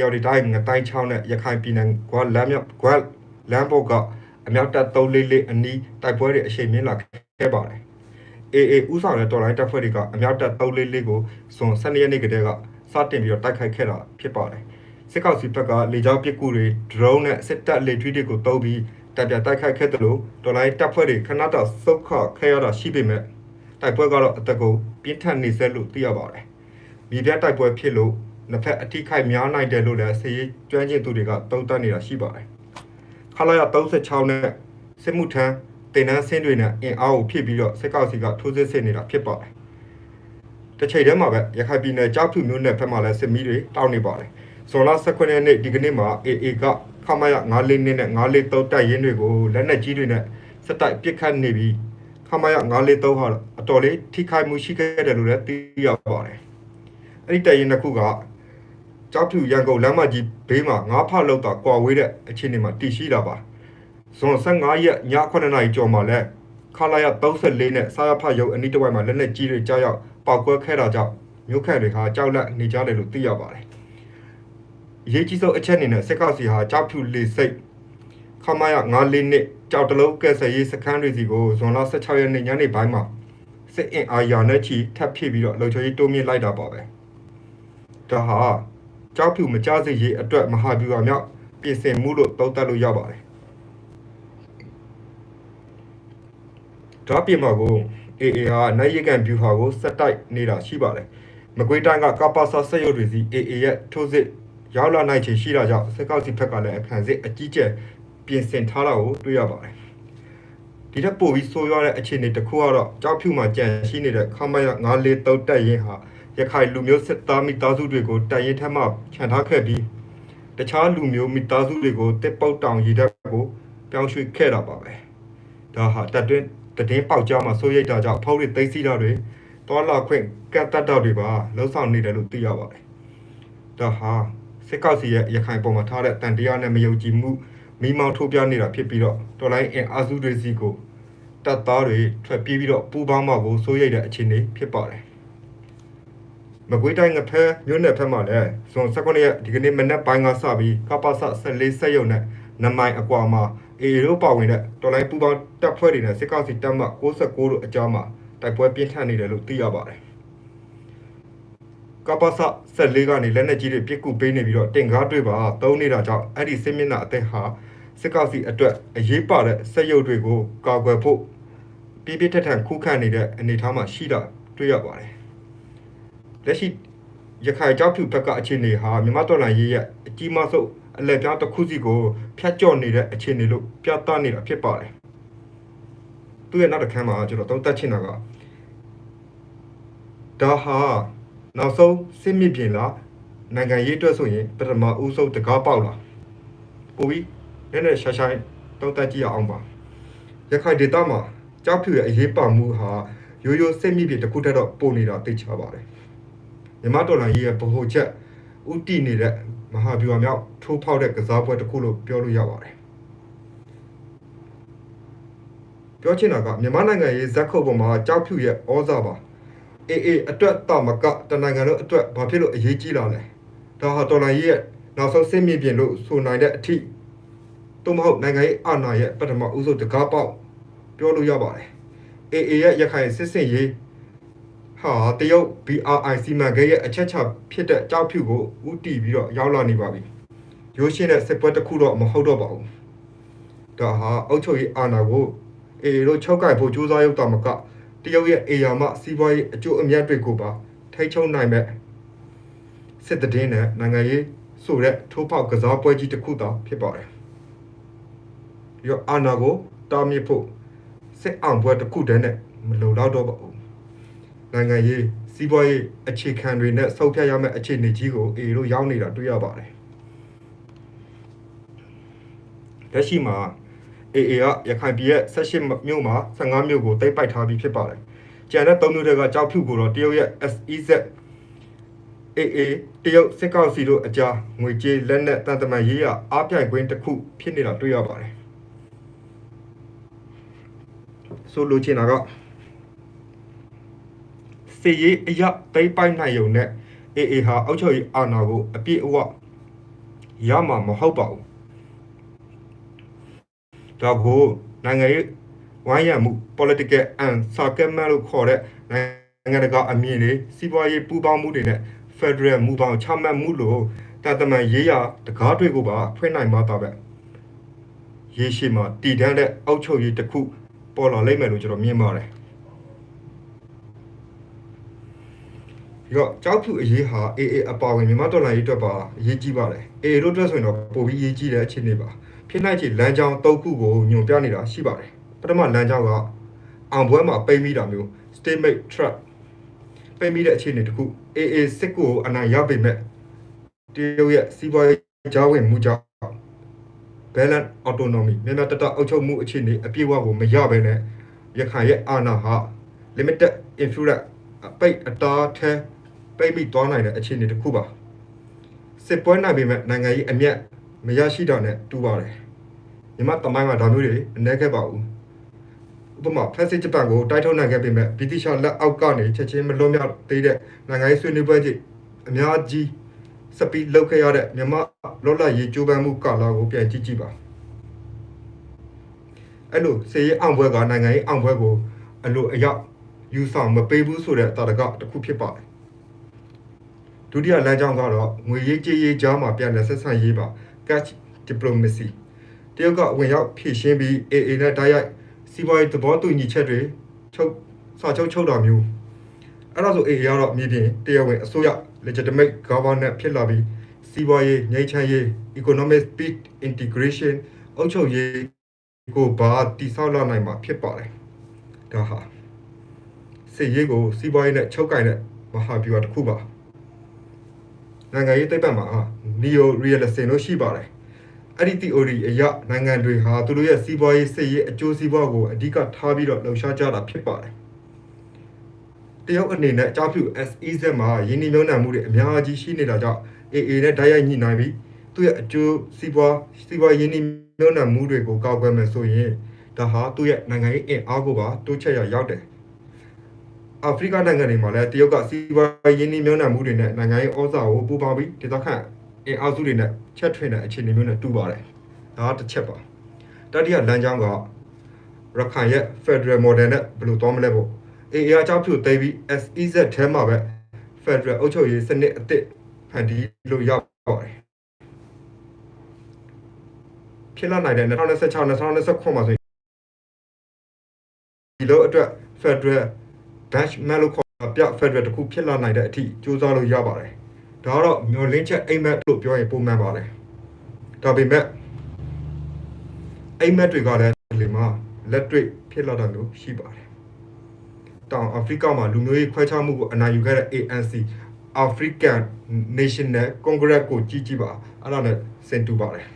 ယောက်ဒီတိုင်းငတိုင်းချောင်းနဲ့ရခိုင်ပြည်နယ်ကွာလမ်းမြောက်ကွာလမ်းဘောကအမြောက်တပ်344အနီးတိုက်ပွဲတွေအရှိန်မြင့်လာခဲ့ပါတယ်အေအေဥဆောင်တဲ့တော်လိုင်းတပ်ဖွဲ့တွေကအမြောက်တပ်344ကိုဇွန်12ရက်နေ့ကတည်းကစတင်ပြီးတော့တိုက်ခိုက်ခဲ့တာဖြစ်ပါတယ်စစ်ကောင်စီဘက်ကလေကြောင်းပစ်ကူတွေ drone နဲ့စစ်တပ်လေထီးတွေကိုတုံးပြီးတပ်ပြတိုက်ခိုက်ခဲ့တယ်လို့တော်လိုင်းတပ်ဖွဲ့တွေခဏတော့စုတ်ခခဲ့ရတာရှိပေမဲ့တိုက်ပွဲကတော့အတကုပြင်းထန်နေဆဲလို့သိရပါတယ်မြေပြတိုက်ပွဲဖြစ်လို့ နှစ်ဖက်အထိခိုက်များနိုင်တယ်လို့လည်းစစ်ရေးကျွမ်းကျင်သူတွေကသုံးသပ်နေတာရှိပါတယ်ခလာရ36နဲ့စစ်မှုထမ်းတင်နန်းဆင်းတွေနဲ့အင်အားကိုဖြစ်ပြီးတော့စစ်ကောက်စီကထိုးစစ်ဆင်နေတာဖြစ်ပါတယ်တစ်ချိန်တည်းမှာပဲရခိုင်ပြည်နယ်ကြောက်ဖြူမြို့နယ်ဘက်မှာလည်းစစ်မီးတွေတောက်နေပါတယ်ဇွန်လ18ရက်နေ့ဒီကနေ့မှာ AA ကခမရ94နဲ့943တိုက်ရင်းတွေကိုလက်နက်ကြီးတွေနဲ့စက်တိုက်ပစ်ခတ်နေပြီးခမရ943ဟာအတော်လေးထိခိုက်မှုရှိခဲ့တယ်လို့လည်းသိရပါတယ်အဲ့ဒီတိုက်ရင်းတစ်ခုက ကြောက်ဖြူရန်ကုန်လမ်းမကြီးဘေးမှာငါးဖလောက်တာကွာဝေးတဲ့အခြေအနေမှာတည်ရှိတာပါဇွန်15ရက်ည9နာရီကျော်မှာလဲခလာရ34နဲ့စာရဖရုပ်အနီးတစ်ဝိုက်မှာလက်နက်ကြီးတွေကြားရောက်ပောက်ကွဲခဲ့တာကြောင့်မြို့ခန့်တွေဟာကြောက်လန့်နေကြတယ်လို့သိရပါတယ်အရေးကြီးဆုံးအချက်အနေနဲ့စစ်ကောက်စီဟာကြောက်ဖြူလေစိတ်ခမရ94နှစ်ကြောက်တလုံးကဲဆယ်ရေးစခန်းတွေစီကိုဇွန်လ16ရက်နေ့ညနေပိုင်းမှာစစ်အင်အားရာနဲ့ချီထပ်ဖြည့်ပြီးတော့လုံခြုံရေးတိုးမြင့်လိုက်တာပါပဲဒါဟာ ကြောက်ဖြူမကြစေရေးအတွက်မဟာဗျူဟာမြောက်ပြင်ဆင်မှုလို့သုံးသပ်လို့ရပါတယ်။ဒါပြင်မှာကို AA ဟာနိုင်ရကန်ဗျူဟာကိုစက်တိုက်နေတာရှိပါတယ်။မကွေးတိုင်းကကပ္ပဆာဆက်ရုပ်တွေစီ AA ရဲ့ထိုးစစ်ရောက်လာနိုင်ချေရှိတာကြောင့်စစ်ကောက်စီဘက်ကလည်းအခန့်စစ်အကြီးကျယ်ပြင်ဆင်ထားတာကိုတွေ့ရပါတယ်။ဒီထက်ပိုပြီးဆိုးရွားတဲ့အခြေအနေတစ်ခုကတော့ကြောက်ဖြူမှာကြံရှိနေတဲ့ခမရ943တက်ရင်ဟာ ရခိုင်လူမျိုးစစ်သားမိသားစုတွေကိုတန်ရင်ထက်မှခြံထားခဲ့ပြီးတခြားလူမျိုးမိသားစုတွေကိုတစ်ပုတ်တောင်ရည်တက်ကိုပြောင်းရွှေ့ခဲ့တာပါပဲဒါဟာတက်တွင်းတည်င်းပေါက်ကြားမှာစိုးရိတ်တာကြောင့်ဖောက်ရသိသိတာတွေတောလာခွင့်ကတ်တက်တော့တွေပါလှုပ်ဆောင်နေတယ်လို့သိရပါတယ်ဒါဟာစစ်ကောက်စီရဲ့ရခိုင်ပေါ်မှာထားတဲ့တန်တရားနဲ့မယုံကြည်မှုမိမောင်းထိုးပြနေတာဖြစ်ပြီးတော့တော်လိုင်းအင်အားစုတွေစီကိုတပ်သားတွေထွက်ပြေးပြီးတော့ပူပေါင်းမှာကိုစိုးရိတ်တဲ့အခြေအနေဖြစ်ပါတယ် မကွေးတိုင်းငဖဲမြို့နယ်ဖက်မှာလည်းဇွန်19ရက်ဒီကနေ့မနက်ပိုင်းကစပြီးကပ္ပစ14ဆက်ရုံနဲ့နမိုင်အကွာမှာအေရိုပါဝင်တဲ့တော်လိုင်းပူပေါင်းတပ်ဖွဲ့တွေနဲ့စစ်ကောင်စီတပ်မှ69တို့အကြားမှာတိုက်ပွဲပြင်းထန်နေတယ်လို့သိရပါတယ်ကပ္ပစ14ကနေလက်နက်ကြီးတွေပစ်ကူပေးနေပြီးတော့တင်ကားတွေပါတုံးနေတာကြောင့်အဲ့ဒီစစ်မျက်နှာအသင်းဟာစစ်ကောင်စီအတွက်အရေးပါတဲ့ဆက်ရုပ်တွေကိုကာကွယ်ဖို့ပြပြထက်ထန်ခုခံနေတဲ့အနေအထားမှာရှိတာတွေ့ရပါတယ် လက်ရှိရခိုင်ကြောက်ဖြူဘက်ကအခြေအနေဟာမြန်မာတော်လှန်ရေးရဲ့အကြီးမားဆုံးအလက်ပြားတစ်ခုစီကိုဖျက်ကျော်နေတဲ့အခြေအနေလို့ပြသနေတာဖြစ်ပါတယ်သူရဲ့နောက်တစ်ခန်းမှာကျွန်တော်သုံးသပ်ချင်တာကဒါဟာနောက်ဆုံးစစ်မြစ်ပြင်လားနိုင်ငံရေးအတွက်ဆိုရင်ပထမဦးဆုံးတကားပေါက်လားပိုပြီးနည်းနည်းရှာရှာသုံးသပ်ကြည့်အောင်ပါရခိုင်ဒေသမှာကြောက်ဖြူရဲ့အရေးပါမှုဟာရိုးရိုးစစ်မြစ်ပြင်တစ်ခုတည်းတော့ပုံနေတာသိချပါတယ် မြမတော်လန်ကြီးရဲ့ဗဟိုချက်ဥတီနေတဲ့မဟာဗျူဟာမြောက်ထိုးဖောက်တဲ့ကစားပွဲတစ်ခုလို့ပြောလို့ရပါတယ်ပြောချင်တာကမြန်မာနိုင်ငံရေးဇက်ခုပ်ပေါ်မှာကြောက်ဖြူရဲ့ဩဇာပါအေးအေးအတွက်တာမကတနိုင်ငံလုံးအတွက်ဘာဖြစ်လို့အရေးကြီးလာလဲဒါဟာတော်လန်ကြီးရဲ့နောက်ဆုံးစစ်မြေပြင်လို့ဆိုနိုင်တဲ့အထိသို့မဟုတ်နိုင်ငံရေးအာဏာရဲ့ပထမဦးဆုံးတကားပေါက်ပြောလို့ရပါတယ်အေးအေးရဲ့ရခိုင်စစ်စင်ရေး ဟာတရုတ် BRI စီမံကိန်းရဲ့အချက်ချဖြစ်တဲ့ကြောက်ဖြူကိုဥတီပြီးတော့ရောက်လာနေပါပြီ။ရိုးရှင်းတဲ့စစ်ပွဲတစ်ခုတော့မဟုတ်တော့ပါဘူး။ဒါဟာအုတ်ချုပ်ရေးအာဏာကိုအေတို့ချုပ်ကိုက်ဖို့ကြိုးစားရုပ်တာမကတရုတ်ရဲ့အေယာမစီးပွားရေးအကျိုးအမြတ်တွေကိုပါထိချုံနိုင်မဲ့စစ်တည်င်းနဲ့နိုင်ငံရေးဆိုတဲ့ထိုးပေါက်ကစားပွဲကြီးတစ်ခုသာဖြစ်ပါတယ်။ပြီးတော့အာဏာကိုတားမြစ်ဖို့စစ်အောင်ပွဲတစ်ခုတည်းနဲ့မလုံလောက်တော့ပါဘူး။ နိုင်ငံရေးစီးပွားရေးအခြေခံတွေနဲ့ဆောက်ဖြတ်ရမယ့်အခြေအနေကြီးကိုအေတို့ရောက်နေတာတွေ့ရပါတယ်။လက်ရှိမှာအေအေကရခိုင်ပြည်ရဲ့18မြို့မှာ15မြို့ကိုတိတ်ပိုက်ထားပြီးဖြစ်ပါတယ်။ကျန်တဲ့3မြို့တွေကကြောက်ဖြူကိုတော့တရုတ်ရဲ့ SEZ AA တရုတ်စစ်ကောက်စီတို့အကြားငွေကြေးလက်နက်တန်တမန်ရေးရအားပြိုင်ခွင့်တစ်ခုဖြစ်နေတာတွေ့ရပါတယ်။ဆိုလိုချင်တာက စီရေးအရသိမ့်ပိုက်နိုင်ုံနဲ့အေအေဟာအောက်ချုပ်ရေးအာဏာကိုအပြည့်အဝရမှာမဟုတ်ပါဘူးဒါကိုနိုင်ငံရေးဝိုင်းရမှု political and circumstance လို့ခေါ်တဲ့နိုင်ငံတကာအမြင်တွေစီးပွားရေးပူးပေါင်းမှုတွေနဲ့ federal မူပေါင်းချမှတ်မှုလို့တာတမန်ရေးရာတကားတွေကိုပါဖွင့်နိုင်မှာတော့ပဲရေရှည်မှာတည်တံ့တဲ့အောက်ချုပ်ရေးတစ်ခုပေါ်လာလိမ့်မယ်လို့ကျွန်တော်မြင်ပါတယ် ဒီတော့ကြောက်ဖြူအရေးဟာ AA အပါဝင်မြန်မာတော်လှန်ရေးအတွက်ပါအရေးကြီးပါတယ် AA တို့အတွက်ဆိုရင်တော့ပိုပြီးအရေးကြီးတဲ့အခြေအနေပါဖြစ်နိုင်ချေလမ်းကြောင်း၃ခုကိုညွှန်ပြနေတာရှိပါတယ်ပထမလမ်းကြောင်းကအောင်ပွဲမှာပိတ်မိတာမျိုး stalemate trap ပိတ်မိတဲ့အခြေအနေတစ်ခု AA စစ်ကိုအနိုင်ရပေမဲ့တရုတ်ရဲ့စီးပွားရေးကြားဝင်မှုကြောင့် balance autonomy မြန်မာတတအုပ်ချုပ်မှုအခြေအနေအပြည့်အဝကိုမရဘဲနဲ့ရခိုင်ရဲ့အာဏာဟာ limited influence အပိတ်အတားထဲ ပိတ်မိသွားနိုင်တဲ့အခြေအနေတစ်ခုပါစစ်ပွဲနိုင်ပေမဲ့နိုင်ငံရေးအမျက်မရရှိတာနဲ့တူပါတယ်မြန်မာတမိုင်းမှာဒါမျိုးတွေအနေခဲ့ပါဘူးဥပမာဖက်စစ်ဂျပန်ကိုတိုက်ထုတ်နိုင်ခဲ့ပေမဲ့ဗြိတိရှလက်အောက်ကနေချက်ချင်းမလွတ်မြောက်သေးတဲ့နိုင်ငံရေးဆွေးနွေးပွဲကြီးအများကြီးစပီလောက်ခဲ့ရတဲ့မြန်မာလောလရေးကြိုးပမ်းမှုကာလကိုပြန်ကြည့်ကြည့်ပါအဲ့လိုစေရေးအောင်ပွဲကနိုင်ငံရေးအောင်ပွဲကိုအလိုအရောက်ယူဆောင်မပေးဘူးဆိုတဲ့တာတကတစ်ခုဖြစ်ပါတယ် ဒုတိယလမ်းကြောင်းကတော့ငွေရေးကြေးရေးကြားမှာပြန်လည်ဆက်ဆံရေးပါ cash diplomacy တရုတ်ကဝင်ရောက်ဖြည့်ရှင်းပြီး AA နဲ့တိုက်ရိုက်စီးပွားရေးသဘောတူညီချက်တွေချုပ်စာချုပ်ချုပ်တာမျိုးအဲ့ဒါဆို AA ကတော့မြေပြင်တရားဝင်အစိုးရ legitimate governance ဖြစ်လာပြီးစီးပွားရေးငြိမ်းချမ်းရေး economic speed integration အုပ်ချုပ်ရေးကိုဘာတိဆောက်လာနိုင်မှာဖြစ်ပါတယ်ဒါဟာစစ်ရေးကိုစီးပွားရေးနဲ့ချုပ်ကင်တဲ့မဟာဗျူဟာတစ်ခုပါ နိုင်ငံရေးသိပ္ပံမှာ neo realism လို့ရှိပါတယ်အဲ့ဒီ theory အရနိုင်ငံတွေဟာသူတို့ရဲ့စီးပွားရေးစစ်ရေးအကျိုးစီးပွားကိုအဓိကထားပြီးတော့လှုပ်ရှားကြတာဖြစ်ပါတယ်တရုတ်အနေနဲ့အကြောင်းပြု SEZ မှာယင်းနှိမ့်မြုံနှံမှုတွေအများကြီးရှိနေတာကြောင့် AA နဲ့တိုက်ရိုက်ညှိနှိုင်းပြီးသူ့ရဲ့အကျိုးစီးပွားစီးပွားယင်းနှိမ့်မြုံနှံမှုတွေကိုကောက်ကွယ်မယ်ဆိုရင်ဒါဟာသူ့ရဲ့နိုင်ငံရေးအင်အားကိုပါတိုးချက်ရရောက်တယ် အာဖရိကနိုင်ငံတွေမှာလည်းတရုတ်ကစီးပွားရေးနှိမ့်မြုံနှံမှုတွေနဲ့နိုင်ငံရေးဩဇာကိုပူးပေါင်းပြီးဒေသခံအင်အားစုတွေနဲ့ချက်ထွင်တဲ့အခြေအနေမျိုးနဲ့တူပါတယ်ဒါကတစ်ချက်ပါတတိယလမ်းကြောင်းကရခိုင်ရဲ့ Federal Model နဲ့ဘယ်လိုသွားမလဲပေါ့ AA အကြောင်းပြုသိပြီး SEZ ထဲမှာပဲ Federal အုပ်ချုပ်ရေးစနစ်အသစ်ဖန်တီးလို့ရပါတယ်ဖြစ်လာနိုင်တဲ့2026 2029မှာဆိုရင်ဒီလိုအတွက် Federal Batch မလို့ခေါ်ပြ Federal တခုဖြစ်လာနိုင်တဲ့အထိစူးစမ်းလို့ရပါတယ်ဒါကတော့မျောလင်းချက်အိမ်မက်လို့ပြောရင်ပုံမှန်ပါတယ်ဒါပေမဲ့အိမ်မက်တွေကလည်းဒီမှာလက်တွေ့ဖြစ်လာတာမျိုးရှိပါတယ်တောင်အာဖရိကမှာလူမျိုးရေးခွဲခြားမှုကိုအနိုင်ယူခဲ့တဲ့ ANC African National Congress ကိုကြီးကြီးပါအဲ့ဒါနဲ့စင်တူပါတယ်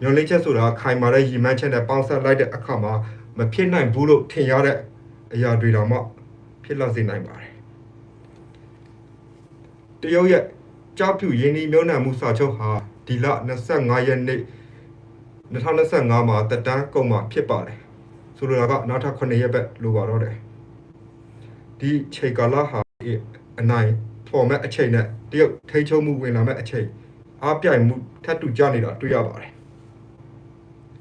မျောလင်းချက်ဆိုတာခိုင်မာတဲ့ရည်မှန်းချက်နဲ့ပေါင်းစပ်လိုက်တဲ့အခါမှာမဖြစ်နိုင်ဘူးလို့ထင်ရတဲ့အရာတွေတော့မှ ဖြစ်လာစေနိုင်ပါတယ်တရုတ်ရဲ့ကြောက်ဖြူရင်းနှီးမြုံနှံမှုစာချုပ်ဟာဒီလ25ရက်နေ့2025မှာတက်တန်းကုန်မှာဖြစ်ပါတယ်ဆိုလိုတာကနောက်ထပ်9ရက်ပဲလိုပါတော့တယ်ဒီချိန်ကာလဟာအနိုင်ပေါ်မဲ့အချိန်နဲ့တရုတ်ထိချုံမှုဝင်လာမဲ့အချိန်အားပြိုင်မှုထပ်တူကြနေတာတွေ့ရပါတယ်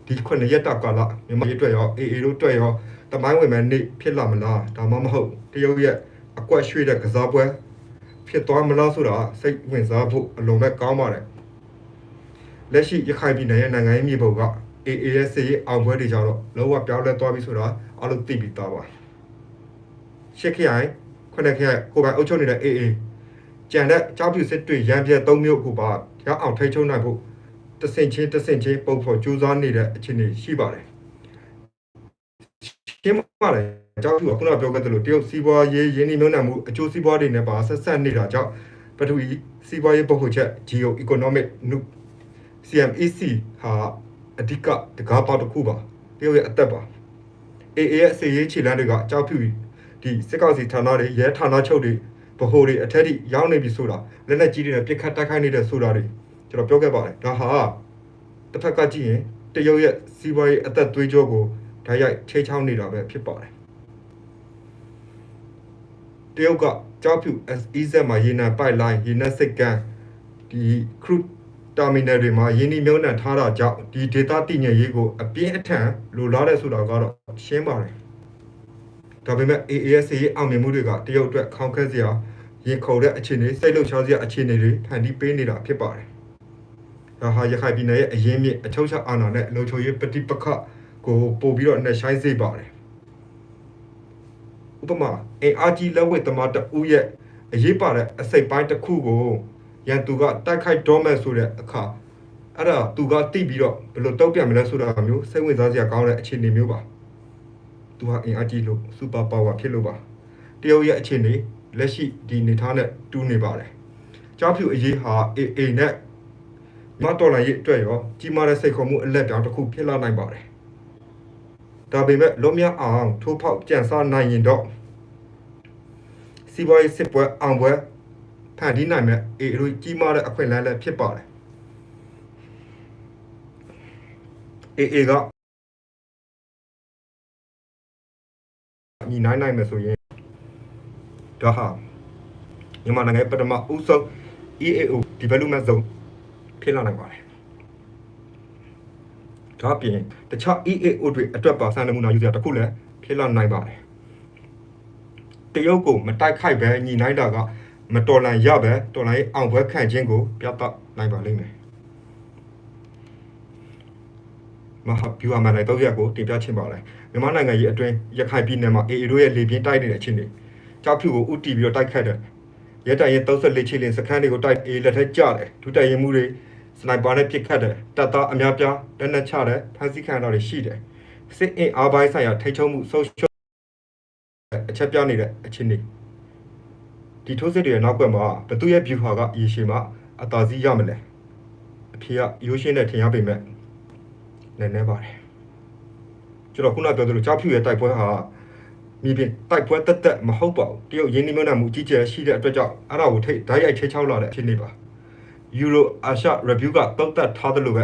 ဒီ9ရက်တာကာလမြန်မာရေးအတွက်ရော AA တို့အတွက်ရော တမိုင်းဝင်မဲ့နေ့ဖြစ်လာမလားဒါမှမဟုတ်တရုတ်ရဲ့အကွက်ရွှေ့တဲ့ကစားပွဲဖြစ်သွားမလားဆိုတာစိတ်ဝင်စားဖို့အလွန်ပဲကောင်းပါတယ်လက်ရှိရခိုင်ပြည်နယ်ရဲ့နိုင်ငံရေးမြေပုံက AAS ရဲ့အောင်ပွဲတွေကြောင့်တော့လောကပြောင်းလဲသွားပြီဆိုတာအားလုံးသိပြီးသားပါရှစ်ခရိုင်ခုနှစ်ခရိုင်ကိုပိုင်အုပ်ချုပ်နေတဲ့ AA ကြံတဲ့ကြောက်ပြူစစ်တွေရန်ပြဲ၃မျိုးကိုပါရအောင်ထိချုံနိုင်ဖို့တဆင့်ချင်းတဆင့်ချင်းပုံဖော်ကြိုးစားနေတဲ့အခြေအနေရှိပါတယ် ရှင်းပါလေကြောက်ပြူကခုနပြောခဲ့သလိုတရုတ်စီးပွားရေးရင်းနှီးမြှုပ်နှံမှုအကျိုးစီးပွားတွေနဲ့ပါဆက်ဆက်နေတာကြောင့်ပထဝီစီးပွားရေးပုဂ္ဂိုလ်ချက် geo economic CMEC ဟာအဓိကတကားပေါက်တစ်ခုပါတရုတ်ရဲ့အသက်ပါ AA ရဲ့အစီရေးခြေလမ်းတွေကအကြောက်ဖြူဒီစစ်ကောင်စီဌာနတွေရဲဌာနချုပ်တွေဗဟိုတွေအထက်ထိရောက်နေပြီဆိုတာလက်လက်ကြီးတွေနဲ့ပြစ်ခတ်တိုက်ခိုက်နေတဲ့ဆိုတာတွေကျွန်တော်ပြောခဲ့ပါတယ်ဒါဟာတစ်ဖက်ကကြည့်ရင်တရုတ်ရဲ့စီးပွားရေးအသက်သွေးကြောကို ဓာတ်ရိုက်ထိချောင်းနေတာပဲဖြစ်ပါတယ်တရုတ်ကကြောက်ဖြူ SEZ မှာရေနံပိုက်လိုင်းရေနံစိတ်ကန်းဒီ crude တာမီနယ်တွေမှာယင်းဒီမြုံနှံထားတာကြောင့်ဒီဒေတာတည်ငြိမ်ရေးကိုအပြင်းအထန်လိုလားတဲ့ဆိုတာကတော့ရှင်းပါတယ်ဒါပေမဲ့ AAS ရဲ့အောင်မြင်မှုတွေကတရုတ်အတွက်ခေါင်းခက်စရာရင်ခုန်တဲ့အခြေအနေစိတ်လှုပ်ရှားစရာအခြေအနေတွေဖန်တီးပေးနေတာဖြစ်ပါတယ်ဒါဟာရခိုင်ပြည်နယ်ရဲ့အရင်းမြစ်အထောက်အချအာဏာနဲ့လုံခြုံရေးပဋိပက္ခ ကိုပို့ပြီးတော့နှက်ဆိုင်စေပါတယ်ဥပမာအင်အားကြီးလက်ဝဲသမားတဦးရဲ့အရေးပါတဲ့အစိတ်ပိုင်းတစ်ခုကိုရန်သူကတိုက်ခိုက်တော့မဲ့ဆိုတဲ့အခါအဲ့ဒါသူကတိပြီးတော့ဘယ်လိုတောက်ပြန်မလဲဆိုတာမျိုးစိတ်ဝင်စားစရာကောင်းတဲ့အခြေအနေမျိုးပါသူဟာအင်အားကြီးလို့စူပါပါဝါဖြစ်လို့ပါတရုတ်ရဲ့အခြေအနေလက်ရှိဒီအနေထားနဲ့တူနေပါတယ်ကြောက်ဖြူအရေးဟာ AA နဲ့မတော်လာရေးအတွက်ရောကြီးမားတဲ့စိတ်ခေါ်မှုအလက်ပြောင်းတစ်ခုဖြစ်လာနိုင်ပါတယ် ဒါပေမဲ့လွန်မြောက်အောင်ထိုးဖောက်ကြံစားနိုင်ရင်တော့စီးပွားရေးစစ်ပွဲအောင်ပွဲဖန်တီးနိုင်မဲ့ AA တို့ကြီးမားတဲ့အခွင့်အလမ်းလည်းဖြစ်ပါတယ် AA ကညီနိုင်နိုင်မယ်ဆိုရင်ဒါဟာမြန်မာနိုင်ငံရဲ့ပထမဦးဆုံး EAO development zone ဖြစ်လာနိုင်ပါတယ်။ ဒါအပြင်တခြား EAO တွေအတွက်ပါစံနမူနာယူစရာတစ်ခုလည်းဖြစ်လာနိုင်ပါတယ်။တရုတ်ကိုမတိုက်ခိုက်ပဲညီနိုင်တာကမတော်လန်ရပဲတော်လန်ရဲ့အောင်ပွဲခံခြင်းကိုပြသနိုင်ပါလိမ့်မယ်။မဟာဗျူဟာမန်နိုင်တော့ရက်ကိုတင်ပြချင်ပါတယ်။မြန်မာနိုင်ငံရဲ့အတွင်းရခိုင်ပြည်နယ်မှာ AA တို့ရဲ့လေပြင်းတိုက်နေတဲ့အခြေအနေကြောက်ဖြူကိုဥတီပြီးတော့တိုက်ခတ်တယ်ရဲတိုင်ရင်34ချီလင်စခန်းတွေကိုတိုက်အေးလက်ထက်ကြတယ်ဒုတိုင်ရင်မှုတွေ စနိုက်ပါနဲ့ပစ်ခတ်တယ်တပ်သားအများပြားလက်နက်ချတယ်ဖမ်းဆီးခံရတာတွေရှိတယ်စစ်အင်အားပိုင်းဆိုင်ရာထိချုံမှုဆုံးရှုံးအချက်ပြနေတဲ့အခြေအနေဒီထိုးစစ်တွေရဲ့နောက်ကွယ်မှာဘသူရဲ့ view ဟာကရေရှည်မှာအသာစီးရမလဲအဖေကရိုးရှင်းတဲ့ထင်ရပေမဲ့နည်းနည်းပါတယ်ကျွန်တော်ခုနပြောသလိုကြောက်ဖြူရဲ့တိုက်ပွဲဟာမြေပြင်တိုက်ပွဲတက်တက်မဟုတ်ပါဘူးတရုတ်ရင်းနှီးမြှုပ်နှံမှုအကြီးကျယ်ရှိတဲ့အတွက်ကြောင့်အဲ့ဒါကိုထိတ်ဓာတ်ရိုက်ချေချောက်လာတဲ့ဖြစ်နေပါ ယူရိုအာရှ review ကတုံ့တက်ထားတယ်လို့ပဲ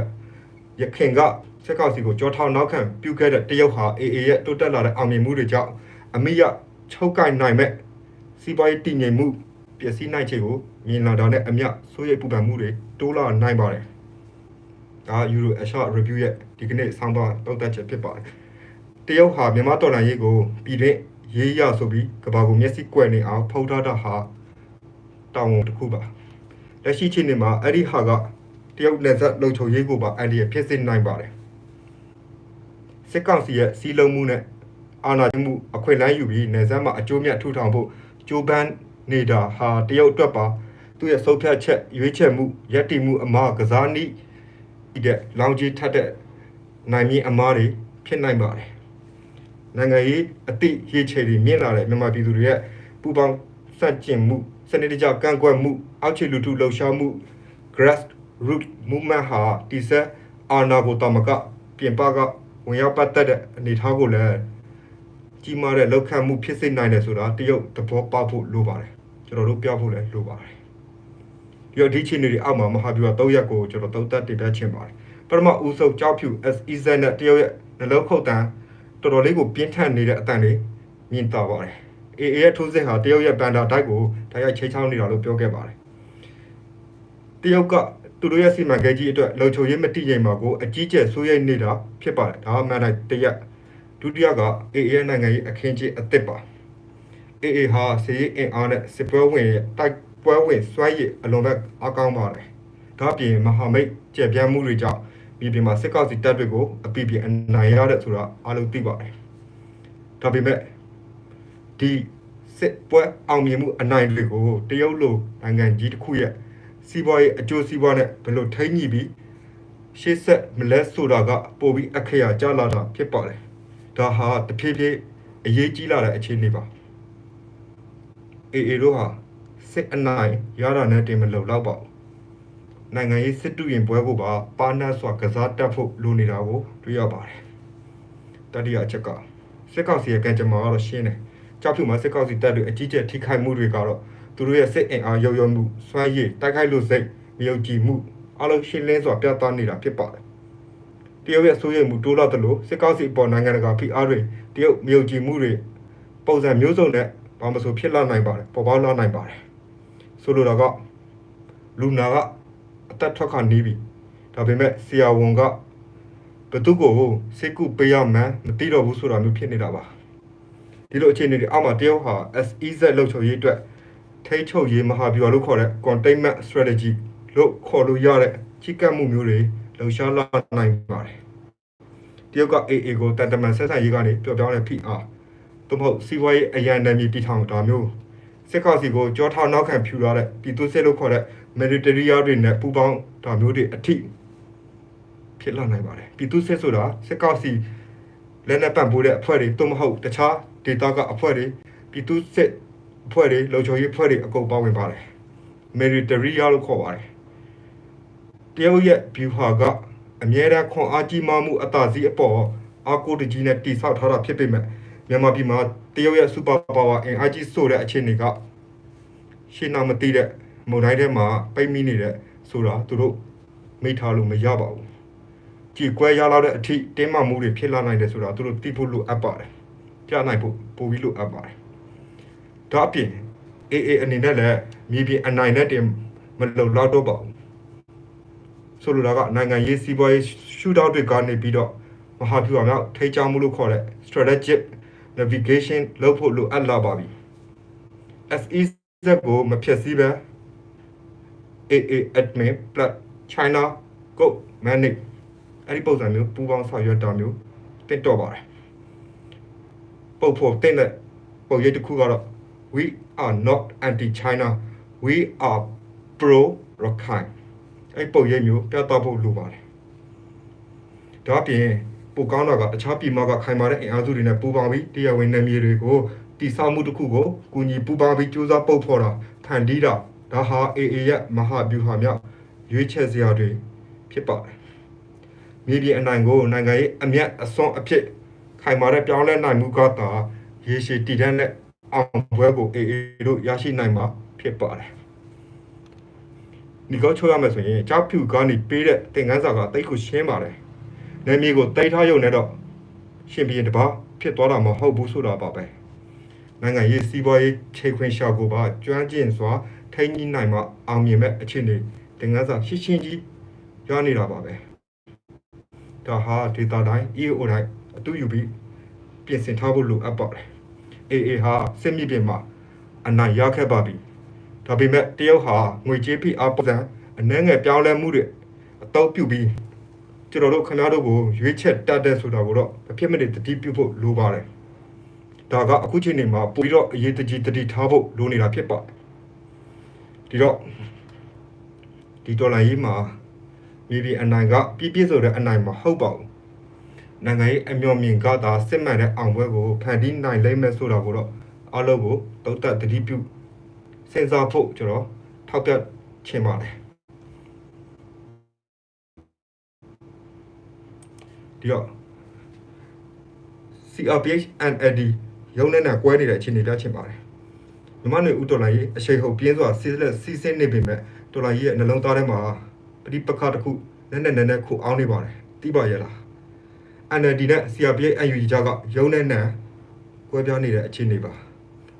ရခင်ကစက်ကောက်စီကိုကြောထောင်နောက်ခံပြုတ်ခဲ့တဲ့တရုတ်ဟာ AA ရဲ့တိုးတက်လာတဲ့အောင်မြင်မှုတွေကြောင့်အမိရချုပ်ကိုင်နိုင်မဲ့စီးပွားရေးတည်ငြိမ်မှုပျက်စီးနိုင်ခြေကိုမြင်လာတာနဲ့အမျှစိုးရိမ်ပူပန်မှုတွေတိုးလာနိုင်ပါတယ်ဒါယူရိုအာရှ review ရဲ့ဒီကနေ့ဆောင်းပါတုံ့တက်ချက်ဖြစ်ပါတယ်တရုတ်ဟာမြန်မာတော်လှန်ရေးကိုပြည်တွင်းရေးရဆိုပြီးကဘာကိုမျက်စိကွယ်နေအောင်ဖုံးထားတာဟာတောင်းဝန်တစ်ခုပါ လက်ရှိချိန်မှာအဲ့ဒီဟာကတရုတ်နယ်စပ်လုံခြုံရေးကိုပါအန်ဒီရဖြစ်စေနိုင်ပါတယ်စစ်ကောင်စီရဲ့စီးလုံးမှုနဲ့အာဏာသိမ်းမှုအခွင့်အလမ်းယူပြီးနယ်စပ်မှာအကျိုးမြတ်ထူထောင်ဖို့ကြိုးပမ်းနေတာဟာတရုတ်အတွက်ပါသူ့ရဲ့ဆုံးဖြတ်ချက်ရွေးချယ်မှုရည်တည်မှုအမှားကစားနည်းတဲ့လောင်ကြီးထက်တဲ့နိုင်မြင့်အမားတွေဖြစ်နိုင်ပါတယ်နိုင်ငံရေးအတိရေးချေတွေမြင့်လာတဲ့မြန်မာပြည်သူတွေရဲ့ပူပေါင်းစန့်ကျင်မှုစနစ်တကျကန့်ကွက်မှု အောက်ခြေလူထုလှုပ်ရှားမှု grass root movement ဟာတိဆက်အာနာကိုတမကပြင်ပကဝင်ရောက်ပတ်သက်တဲ့အနေအထားကိုလည်းကြီးမားတဲ့လောက်ခံမှုဖြစ်စေနိုင်တယ်ဆိုတာတရုတ်သဘောပေါက်ဖို့လိုပါတယ်ကျွန်တော်တို့ပြောဖို့လည်းလိုပါတယ်ဒီတော့ဒီချင်းတွေအောက်မှာမဟာဗျူဟာ၃ရက်ကိုကျွန်တော်သုံးသပ်တင်ပြချင်ပါတယ်ပထမဦးဆုံးကြောက်ဖြူ SEZ နဲ့တရုတ်ရဲ့နှလုံးခုတ်တန်းတော်တော်လေးကိုပြင်းထန်နေတဲ့အတန်လေးမြင်တော့ပါတယ်။ AA ရဲ့ထိုးစစ်ဟာတရုတ်ရဲ့ပန်ဒါဒိုက်ကိုတိုက်ရိုက်ချိချောင်းနေတာလို့ပြောခဲ့ပါတယ်။ တရုတ်ကသူတို့ရဲ့စီမံကိန်းကြီးအတွက်လုံခြုံရေးမတည်ငြိမ်မှာကိုအကြီးကျယ်ဆိုးရိမ်နေတာဖြစ်ပါတယ်။ဒါမှမဟုတ်တရက်ဒုတိယက AA ရဲ့နိုင်ငံရေးအခင်းကြီးအသစ်ပါ။ AA ဟာစီးအင်အားနဲ့စစ်ပွဲဝင်ရဲ့တိုက်ပွဲဝင်စွမ်းရည်အလွန်ပဲအကောင်းပါတယ်။ဒါ့အပြင်မဟာမိတ်ကျယ်ပြန့်မှုတွေကြောင့်ပြည်ပြည်မှာစစ်ကောက်စီတပ်တွေကိုအပြည့်ပြည့်အနိုင်ရတဲ့ဆိုတာအားလုံးသိပါတယ်။ဒါပေမဲ့ဒီစစ်ပွဲအောင်မြင်မှုအနိုင်တွေကိုတရုတ်လိုနိုင်ငံကြီးတစ်ခုရဲ့ စီးပွားရေးအကျိုးစီးပွားနဲ့ဘယ်လိုထိန်းညှိပြီးရှေ့ဆက်မလဲဆိုတာကပိုပြီးအခရာကျလာတာဖြစ်ပါတယ်။ဒါဟာတဖြည်းဖြည်းအရေးကြီးလာတဲ့အခြေအနေပါ။ AA တို့ဟာစစ်အနိုင်ရတာနဲ့တင်မလုံတော့ပါဘူး။နိုင်ငံရေးစစ်တူရင်ပွဲကိုပါပါနတ်စွာကစားတတ်ဖို့လိုနေတာကိုတွေ့ရပါတယ်။တတိယအချက်ကစစ်ကောင်စီရဲ့ကံကြမ္မာကတော့ရှင်းတယ်။ကြောက်ဖြူမှာစစ်ကောင်စီတပ်တွေအကြီးကျယ်ထိခိုက်မှုတွေကတော့ သူတို့ရဲ့စစ်အင်အားရုံရုံမှုစွမ်းရည်တိုက်ခိုက်လို့စိတ်မယုံကြည်မှုအလုံးရှင်းလင်းစွာပြသနေတာဖြစ်ပါတယ်။တရုတ်ရဲ့ဆိုးရိမ်မှုတိုးလာသလိုစစ်ကောင်စီပေါ်နိုင်ငံတကာဖိအားတွေတရုတ်မယုံကြည်မှုတွေပုံစံမျိုးစုံနဲ့ဘာမဆိုဖြစ်လာနိုင်ပါတယ်ပေါ်ပေါက်လာနိုင်ပါတယ်။ဆိုလိုတာကလူနာကအသက်တက်ထွက်ခါနေပြီဒါပေမဲ့ဆရာဝန်ကဘသူကိုစိတ်ကူပေးရမှန်းမသိတော့ဘူးဆိုတာမျိုးဖြစ်နေတာပါဒီလိုအခြေအနေတွေအောက်မှာတရုတ်ဟာ SEZ လှုပ်ချုပ်ရေးအတွက် ထိတ်ချုပ်ရေးမဟာဗျူဟာလို့ခေါ်တဲ့ containment strategy လို့ခေါ်လို့ရတဲ့ချိကတ်မှုမျိုးတွေလှုပ်ရှားလာနိုင်ပါတယ်တရုတ်က AA ကိုတန်တမန်ဆက်ဆံရေးကနေပျော်ပြောင်းတဲ့ PR သို့မဟုတ်စီးပွားရေးအရန်နယ်မြေတည်ထောင်တာမျိုးစစ်ကောင်စီကိုကြောထောက်နောက်ခံဖြူရတဲ့ပြည်သူစစ်လို့ခေါ်တဲ့ military တွေနဲ့ပူးပေါင်းတာမျိုးတွေအထိဖြစ်လာနိုင်ပါတယ်ပြည်သူစစ်ဆိုတာစစ်ကောင်စီလက်နက်ပံ့ပိုးတဲ့အဖွဲ့တွေသို့မဟုတ်တခြားဒေသကအဖွဲ့တွေပြည်သူစစ် အဖွဲ့တွေလုံခြုံရေးအဖွဲ့တွေအကုန်ပါဝင်ပါတယ် military လို့ခေါ်ပါတယ်တရုတ်ရဲ့ view ဟာကအမြဲတမ်းခွန်အားကြီးမားမှုအသာစီးအပေါ်အာကိုတကြီးနဲ့တိဆောက်ထားတာဖြစ်ပေမဲ့မြန်မာပြည်မှာတရုတ်ရဲ့ super power အင်အားကြီးဆိုတဲ့အခြေအနေကရှင်းနာမသိတဲ့မုန်တိုင်းထဲမှာပိတ်မိနေတဲ့ဆိုတာသူတို့မိထားလို့မရပါဘူးကြည်ကွဲရလာတဲ့အထိတင်းမာမှုတွေဖြစ်လာနိုင်တယ်ဆိုတာသူတို့သိဖို့လိုအပ်ပါတယ်ကြားနိုင်ဖို့ပို့ပြီးလိုအပ်ပါတယ် ဒါအပြင်အေးအေးအနေနဲ့လည်းမြေပြင်အနိုင်နဲ့တင်မလုံလောက်တော့ပါဘူးဆိုလိုတာကနိုင်ငံရေးစီးပွားရေးရှူတောက်တွေကနေပြီးတော့မဟာဗျူဟာမြောက်ထိချမှုလို့ခေါ်တဲ့ strategic navigation လုပ်ဖို့လိုအပ်လာပါပြီ SEZ ကိုမဖြတ်စည်းပဲ AA admin plus China go manage အဲ့ဒီပုံစံမျိုးပူးပေါင်းဆောင်ရွက်တာမျိုးတင်တော့ပါတယ်ပုံဖို့တင်တဲ့ပုံရိပ်တစ်ခုကတော့ we are not anti China we are pro Rakhine အဲ့ပုံရိပ်မျိုးပြသဖို့လိုပါတယ်ဒါအပြင်ပိုကောင်းတာကတခြားပြည်မကခိုင်မာတဲ့အင်အားစုတွေနဲ့ပူးပေါင်းပြီးတရားဝင်နယ်မြေတွေကိုတိစောက်မှုတစ်ခုကိုကူညီပူးပေါင်းပြီးစူးစမ်းပုတ်ဖော်တာဖန်တီးတာဒါဟာ AA ရဲ့မဟာဗျူဟာမြောက်ရွေးချယ်စရာတွေဖြစ်ပါတယ်မြေပြင်အနိုင်ကိုနိုင်ငံရေးအမျက်အစွန်းအဖြစ်ခိုင်မာတဲ့ပြောင်းလဲနိုင်မှုကသာရေရှည်တည်တံ့တဲ့ အောင်ပွဲကို AA တို့ရရှိနိုင်မှာဖြစ်ပါတယ်ဒီကောချိုးရမယ်ဆိုရင်ကြောက်ဖြူကနေပေးတဲ့သင်ခန်းစာကတိတ်ကိုရှင်းပါတယ်။နယ်မြေကိုတိတ်ထားရုံနဲ့တော့ရှင်ပြည်တပါဖြစ်သွားတာမဟုတ်ဘူးဆိုတာပါပဲ။နိုင်ငံရေးစီးပွားရေးချိန်ခွင်ရှာကိုပါကျွမ်းကျင်စွာထိန်းကြီးနိုင်မှအောင်မြင်မဲ့အခြေအနေသင်ခန်းစာရှင်းရှင်းကြီးရနေတာပါပဲ။ဒါဟာဒေတာတိုင်း EO တိုင်းအတူယူပြီးပြင်ဆင်ထားဖို့လိုအပ်ပါတယ်။ AA ဟာစစ်မြေပြင်မှာအနိုင်ရခဲ့ပါပြီ။ဒါပေမဲ့တရုတ်ဟာငွေကြေးဖိအားပုံစံအနှဲငယ်ပြောင်းလဲမှုတွေအတော့ပြုပြီးကျွန်တော်တို့ခင်ဗျားတို့ကိုရွေးချက်တတ်တဲ့ဆိုတာကိုတော့မဖြစ်မနေတတိပြုဖို့လိုပါတယ်။ဒါကအခုချိန်နေမှာပိုပြီးတော့အရေးတကြီးတတိထားဖို့လိုနေတာဖြစ်ပါတယ်။ဒီတော့ဒီဒေါ်လာရေးမှာမြေပြင်အနိုင်ကပြည့်ပြည့်ဆိုတဲ့အနိုင်မဟုတ်ပါဘူး။ နိုင်ငံရေးအမျှော်မြင်ကသာစစ်မှန်တဲ့အောင်ပွဲကိုဖန်တီးနိုင်လိမ့်မယ်ဆိုတာကိုတော့အားလုံးကိုတုံ့တက်တတိပြုစဉ်းစားဖို့ကျွန်တော်ထောက်ပြချင်ပါတယ်ဒီတော့ CRPH and AD ရုံးနဲ့နဲ့ကွဲနေတဲ့အခြေအနေတက်ချင်ပါတယ်မြမနယ်ဦးတော်လိုင်းရေးအရှိန်ဟုတ်ပြင်းစွာစီးလက်စီးဆင်းနေပေမဲ့တော်လိုင်းရေးရဲ့နှလုံးသားထဲမှာပဋိပက္ခတစ်ခုနည်းနည်းနည်းနည်းခုအောင်းနေပါတယ်သိပါရဲ့လား NLD နဲ့ CRPH UNG ကြားကရုံးနဲ့နဲ့ကွဲပြားနေတဲ့အခြေအနေပါ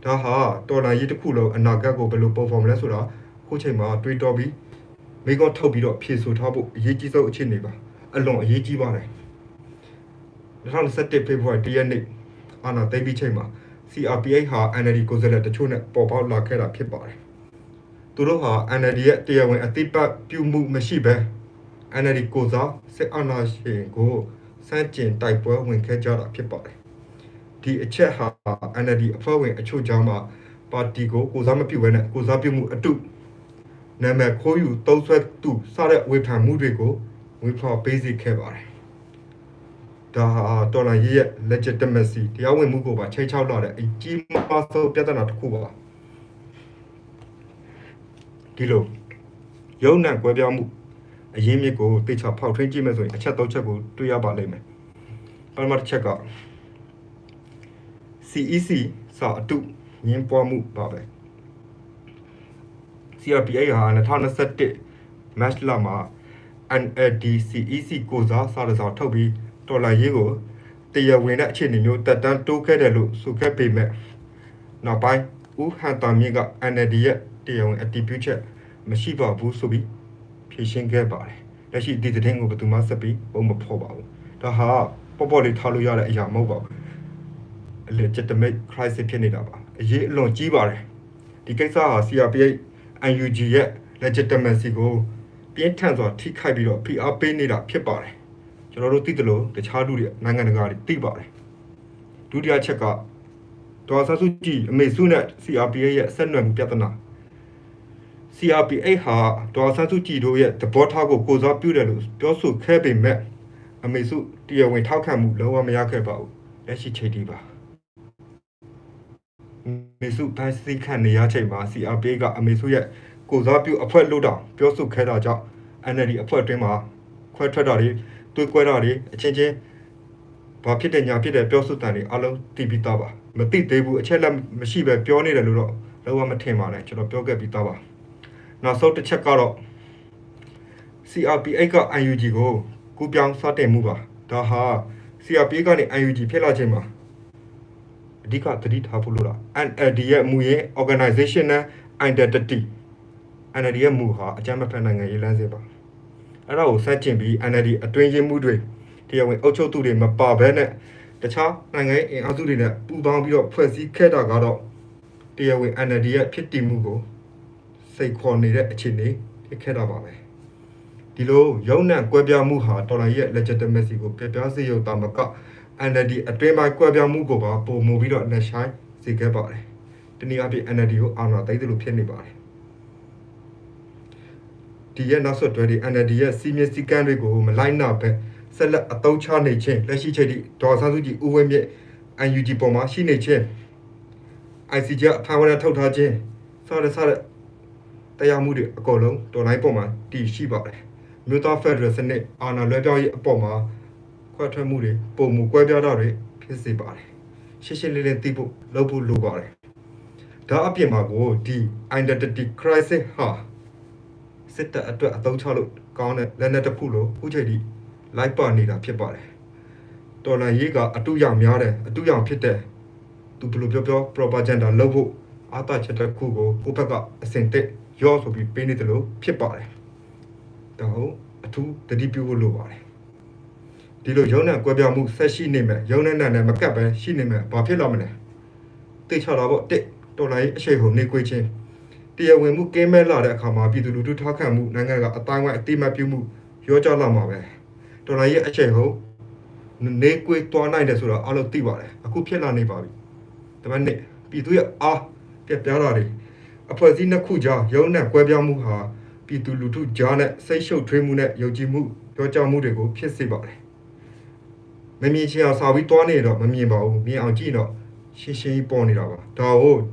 ဒါဟာတော်လိုင်းရေးတစ်ခုလုံးအနာဂတ်ကိုဘယ်လိုပုံဖော်မလဲဆိုတာခုချိန်မှာတွေးတောပြီးမိကောထုတ်ပြီးတော့ဖြေဆိုထားဖို့အရေးကြီးဆုံးအခြေအနေပါအလွန်အရေးကြီးပါတယ်2021ဖေဖော်ဝါရီ1ရက်နေ့အာနာသိမ့်ပြီးချိန်မှာ CRPH ဟာ NLD ကိုယ်စားလှယ်တချို့နဲ့ပေါ်ပေါက်လာခဲ့တာဖြစ်ပါတယ်သူတို့ဟာ NLD ရဲ့တရားဝင်အသိပတ်ပြုမှုမရှိဘဲ NLD ကိုစားစစ်အာဏာရှင်ကို စန့်ကျင်တိုက်ပွဲဝင်ခဲ့ကြတာဖြစ်ပါတယ်ဒီအချက်ဟာ NLD အဖွဲ့ဝင်အချို့ကြားမှာပါတီကိုကိုစားမပြုဘဲနဲ့ကိုစားပြုမှုအတုနာမည်ခိုးယူတုံးဆွဲသူစတဲ့ဝေဖန်မှုတွေကိုဝေဖန်ပေးစေခဲ့ပါတယ်ဒါဟာတော်လိုင်းရဲ့ legitimacy တရားဝင်မှုကိုပါချိန်ချောက်လာတဲ့အကြီးမားဆုံးပြဿနာတစ်ခုပါဒီလိုယုံနဲ့ကွဲပြားမှု အရင်းမြစ်ကိုတေချာဖောက်ထွင်းကြည့်မယ်ဆိုရင်အချက်၃ချက်ကိုတွေ့ရပါလိမ့်မယ်ပထမတစ်ချက်က CEC စာအတုငင်းပွားမှုပါပဲ CRPA ဟာ2021 match လမှာ NLD CEC ကိုစားစာရစာထုတ်ပြီးတော်လာရေးကိုတရားဝင်တဲ့အခြေအနေမျိုးတက်တန်းတိုးခဲ့တယ်လို့ဆိုခဲ့ပေမဲ့နောက်ပိုင်းဦးဟန်တာမြင့်က NLD ရဲ့တရားဝင်အတည်ပြုချက်မရှိပါဘူးဆိုပြီး ဖြည့်ရှင်းခဲ့ပါတယ်လက်ရှိဒီသတင်းကိုဘယ်သူမှဆက်ပြီးဘုံမဖော်ပါဘူးဒါဟာပေါ့ပေါ့လေးထားလို့ရတဲ့အရာမဟုတ်ပါဘူး legitimate crisis ဖြစ်နေတာပါအရေးအလွန်ကြီးပါတယ်ဒီကိစ္စဟာ CRPH UNG ရဲ့ legitimacy ကိုပြင်းထန်စွာထိခိုက်ပြီးတော့ဖိအားပေးနေတာဖြစ်ပါတယ်ကျွန်တော်တို့သိတယ်လို့တခြားလူတွေနိုင်ငံတကာတွေသိပါတယ်ဒုတိယချက်ကဒေါ်ဆာစုကြည်အမေစုနဲ့ CRPH ရဲ့ဆက်နွယ်မှုပြဿနာ CRPH ဟာဒေါ်ဆန်းစုကြည်တို့ရဲ့သဘောထားကိုကိုစားပြုတယ်လို့ပြောဆိုခဲ့ပေမဲ့အမေစုတရားဝင်ထောက်ခံမှုလုံးဝမရခဲ့ပါဘူးလက်ရှိချိန်ထိပါအမေစုဖန်စီခံနေရချိန်မှာ CRPH ကအမေစုရဲ့ကိုစားပြုအဖွဲ့လို့တောင်ပြောဆိုခဲ့တာကြောင့် NLD အဖွဲ့အတွင်းမှာခွဲထွက်တာတွေတွေးကွဲတာတွေအချင်းချင်းဘာဖြစ်တယ်ညာဖြစ်တယ်ပြောဆိုတန်တွေအလုံးသိပြီးသားပါမသိသေးဘူးအချက်လက်မရှိပဲပြောနေတယ်လို့တော့လုံးဝမထင်ပါနဲ့ကျွန်တော်ပြောခဲ့ပြီးသားပါ နောက်ဆုံးတစ်ချက်ကတော့ CRPH က UNG ကိုကူပြောင်းစတင်မှုပါဒါဟာ CRPH ကနေ UNG ဖြစ်လာခြင်းမှာအဓိကသတိထားဖို့လိုတာ NLD ရဲ့မူရင်း organizational identity NLD ရဲ့မူဟာအကြမ်းမဖက်နိုင်ငံရေးလမ်းစဉ်ပါအဲ့ဒါကိုစတင်ပြီး NLD အတွင်းရေးမှုတွေတရားဝင်အုပ်ချုပ်သူတွေမပါဘဲနဲ့တခြားနိုင်ငံရေးအင်အားစုတွေနဲ့ပူးပေါင်းပြီးတော့ဖွဲ့စည်းခဲ့တာကတော့တရားဝင် NLD ရဲ့ဖြစ်တည်မှုကို စိတ်ခေါ်နေတဲ့အခြေအနေဖြစ်ခဲ့တာပါပဲဒီလိုရုံးနှံကွဲပြားမှုဟာတော်လိုင်းရဲ့ legitimacy ကိုပြပြစေရုံတာမက NLD အတွင်းပိုင်းကွဲပြားမှုကိုပါပုံမူပြီးတော့နှဆိုင်စေခဲ့ပါတယ်ဒီနေ့အပြည့် NLD ကိုအာဏာသိမ်းသလိုဖြစ်နေပါတယ်ဒီရဲ့နောက်ဆက်တွဲဒီ NLD ရဲ့စီမင်းစည်းကမ်းတွေကိုမလိုက်နာပဲဆက်လက်အသုံးချနေခြင်းလက်ရှိချိန်ထိဒေါ်ဆန်းစုကြည်ဦးဝင်းမြင့် UNG ပေါ်မှာရှိနေခြင်း ICJ အဖမ်းဝရထုတ်ထားခြင်းစတဲ့စတဲ့ တရားမှုတွေအကုန်လုံးတော်လိုင်းပေါ်မှာတည်ရှိပါတယ်မြို့သားဖက်ဒရယ်စနစ်အာဏာလွှဲပြောင်းရေးအပေါ်မှာခွဲထွက်မှုတွေပုံမှုကွဲပြားတာတွေဖြစ်စေပါတယ်ရှင်းရှင်းလင်းလင်းသိဖို့လုပ်ဖို့လိုပါတယ်ဒါအပြင်မှာကိုဒီ identity crisis ဟာစစ်တပ်အတွက်အသုံးချလို့ကောင်းတဲ့လက်နက်တစ်ခုလို့အခုချိန်ထိလိုက်ပါနေတာဖြစ်ပါတယ်တော်လန်ရေးကအတူရောင်များတယ်အတူရောင်ဖြစ်တဲ့သူဘယ်လိုပြောပြော propaganda လုပ်ဖို့အားသာချက်တစ်ခုကိုကိုယ့်ဘက်ကအစင်တက် ရော့ဆိုပြီးပေးနေတယ်လို့ဖြစ်ပါတယ်။ဒါဟုတ်အထူးတတိပြုဖို့လိုပါတယ်။ဒီလိုရုံးနဲ့ကွဲပြားမှုဆက်ရှိနေမယ်ရုံးနဲ့နဲ့နဲ့မကပ်ပဲရှိနေမယ်ဘာဖြစ်လာမလဲ။သိချတာပေါ့တစ်တော်လိုင်းအရှိန်ဟုန်နေကွေးချင်းတရားဝင်မှုကင်းမဲ့လာတဲ့အခါမှာပြည်သူလူထုထောက်ခံမှုနိုင်ငံကအတိုင်းဝိုင်းအတိမတ်ပြုမှုရောကြလာမှာပဲ။တော်လိုင်းရဲ့အရှိန်ဟုန်နေကွေးသွားနိုင်တယ်ဆိုတာအားလုံးသိပါတယ်။အခုဖြစ်လာနေပါပြီ။ဒါပေမဲ့ပြည်သူရဲ့အားပြက်ပြားတာတွေ အဖွဲ့အစည်းနှစ်ခုကြားရုံးနဲ့ကွဲပြားမှုဟာပြည်သူလူထုကြားနဲ့စိတ်ရှုပ်ထွေးမှုနဲ့ယုံကြည်မှုပြောကြားမှုတွေကိုဖြစ်စေပါတယ်။မမြင်ချင်အောင်စာပြီးတွားနေတော့မမြင်ပါဘူး။မြင်အောင်ကြည့်တော့ရှင်းရှင်းကြီးပေါ်နေတာပါ။ဒါဟုတ်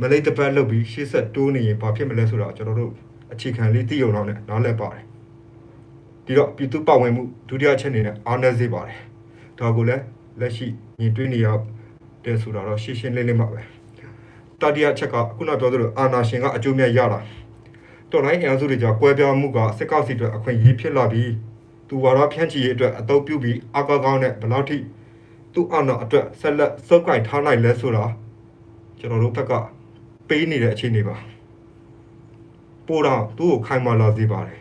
မလိတ်တပတ်လုပ်ပြီးရှေ့ဆက်တိုးနေရင်ဘာဖြစ်မလဲဆိုတော့ကျွန်တော်တို့အခြေခံလေးသိရုံတော့နဲ့နားလည်ပါတယ်။ဒီတော့ပြည်သူပတ်ဝန်းမှုဒုတိယချက်အနေနဲ့အားနည်းစေပါတယ်။ဒါကိုလည်းလက်ရှိညီတွင်းနေရတဲ့ဆိုတော့ရှင်းရှင်းလင်းလင်းပါပဲ။ တတိယချက်ကခုနပြောသလိုအာနာရှင်ကအကျိုးမြတ်ရတာတော်လိုင်းအင်အားစုတွေကြောင့်ကွဲပြားမှုကစစ်ကောက်စီအတွက်အခွင့်အရေးဖြစ်လာပြီးသူဝါဒဖြန့်ချီရေးအတွက်အသုံးပြုပြီးအကောက်ကောင်းနဲ့ဘယ်လောက်ထိသူ့အာဏာအတွက်ဆက်လက်စုပ်ကိုင်ထားနိုင်လဲဆိုတာကျွန်တော်တို့ဘက်ကပေးနေတဲ့အခြေအနေပါပို့တော့သူ့ကိုခိုင်မာလာစေပါတယ်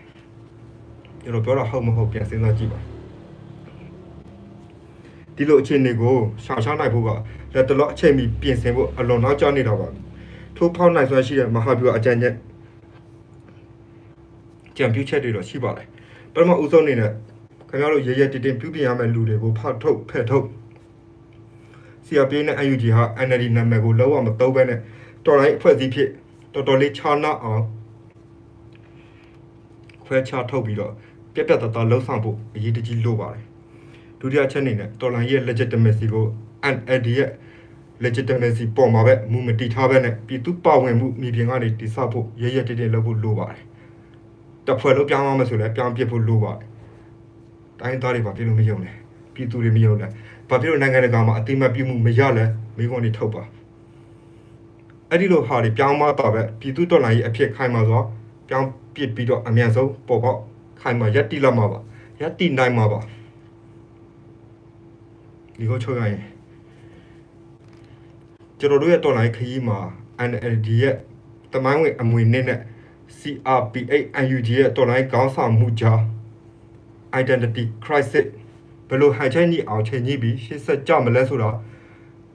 ကျွန်တော်ပြောတာဟုတ်မဟုတ်ပြန်စဉ်းစားကြည့်ပါ ဒီလိုအခြေအနေကိုရှောင်ရှားနိုင်ဖို့ကလက်တလောအချိန်မီပြင်ဆင်ဖို့အလွန်နောက်ကျနေတာပါထိုးဖောက်နိုင်စွမ်းရှိတဲ့မဟာဗျူဟာအကြံဉာဏ်ကြံပြုချက်တွေတော့ရှိပါတယ်ပထမဦးဆုံးအနေနဲ့ခင်ဗျားတို့ရရတည်တည်ပြုပြင်ရမယ့်လူတွေကိုဖောက်ထုတ်ဖက်ထုတ် CRP နဲ့ UNG ဟာ NLD နာမည်ကိုလုံးဝမသုံးဘဲနဲ့တော်တိုင်းအဖွဲ့အစည်းဖြစ်တော်တော်လေးခြားနာအောင်ခွဲခြားထုတ်ပြီးတော့ပြက်ပြက်တသားလှုပ်ဆောင်ဖို့အရေးတကြီးလိုပါတယ် ဒုတိယချက်အနေနဲ့တော်လိုင်းရဲ့ legitimacy ကို NLD ရဲ့ legitimacy ပေါ်မှာပဲမူမတီထားပဲနဲ့ပြည်သူပါဝင်မှုမြေပြင်ကနေတိဆောက်ဖို့ရရတည်တည်လုပ်ဖို့လိုပါတယ်တစ်ဖွဲ့လုံးပြောင်းအောင်မဆိုလဲပြောင်းပြစ်ဖို့လိုပါတယ်တိုင်းသားတွေပါပြည်လို့မယုံနဲ့ပြည်သူတွေမယုံနဲ့ဘာဖြစ်လို့နိုင်ငံတကာမှာအတိမတ်ပြုမှုမရလဲမိခွန်းတွေထုတ်ပါအဲ့ဒီလိုဟာတွေပြောင်းမပါပဲပြည်သူတော်လှန်ရေးအဖြစ်ခိုင်မာစွာပြောင်းပြစ်ပြီးတော့အမြန်ဆုံးပေါ်ပေါက်ခိုင်မာရက်တိလာမှာပါရက်တိနိုင်မှာပါ ဒီကိုချုပ်ရရင်ကျွန်တော်တို့ရဲ့တော်လိုင်းခရီးမှာ NLD ရဲ့တမိုင်းဝင်အမွေနဲ့နဲ့ CRPH UNG ရဲ့တော်လိုင်းခေါင်းဆောင်မှုကြောင့် identity crisis ဘယ်လိုဟန်ချက်ညှိအောင်ချိန်ညှိပြီးရှေ့ဆက်ကြမလဲဆိုတော့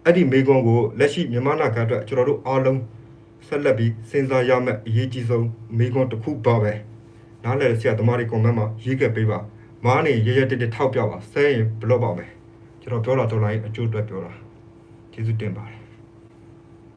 အဲ့ဒီမိကွန်းကိုလက်ရှိမြန်မာနိုင်ငံအတွက်ကျွန်တော်တို့အားလုံးဆက်လက်ပြီးစဉ်းစားရမယ့်အရေးကြီးဆုံးမိကွန်းတစ်ခုပါပဲနားလည်တဲ့ဆရာသမားတွေ comment မှာရေးခဲ့ပေးပါမားနေရရတက်တက်ထောက်ပြပါဆဲရင်ဘလော့ပါမယ် ကျွန်တော်ပြောတာတော်လိုင်းအကျိုးအတွက်ပြောတာကျေးဇူးတင်ပါတယ်